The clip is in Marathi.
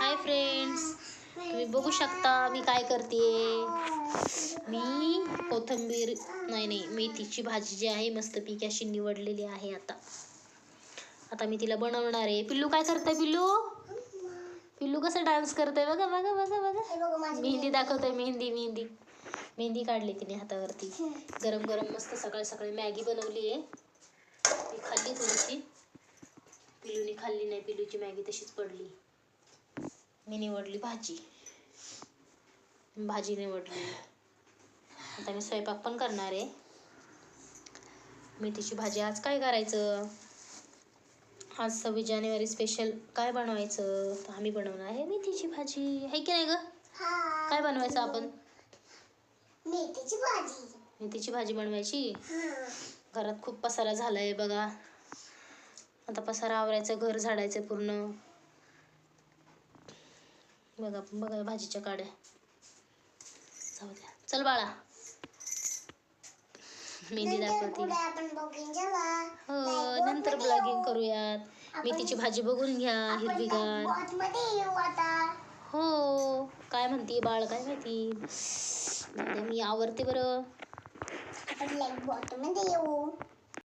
हाय फ्रेंड्स तुम्ही बघू शकता मी काय करते मी कोथिंबीर नाही नाही मेथीची भाजी जी आहे मस्तपैकी अशी निवडलेली आहे आता. आता मी तिला बनवणार आहे. पिल्लू काय करतंय पिल्लू? पिल्लू कसं डान्स करतंय? बघा बघा बघा बघा. मेहंदी दाखवतोय मेहंदी मेहंदी. मेहंदी काढली तिने हातावरती. गरम गरम मस्त सकाळी सकाळी मॅगी बनवली आहे. मी खाल्ली थोडीशी. पिलूनी खाल्ली नाही पिलूची मॅगी तशीच पडली. मी निवडली भाजी. भाजी निवडली. आता मी स्वयंपाक पण करणार आहे. मेथीची भाजी आज काय करायचं? आज सव्वीस जानेवारी स्पेशल काय बनवायचं? तर आम्ही बनवणार आहे मेथीची भाजी. आहे की नाही ग? काय बनवायचं आपण? मेथीची भाजी. मेथीची भाजी बनवायची? हा. घरात खूप पसारा झालाय बघा. आता पसारा आवरायचं घर झाडायचं पूर्ण. बघा बघा भाजीच्या काड्या. जाऊ द्या. चल बाळा. मेहंदी दाखवते. हो नंतर ब्लॉगिंग करूयात. मेथीची भाजी बघून घ्या हिरवीगार हो काय म्हणते बाळ काय माहिती? मी आवरते बरं. आपण येऊ.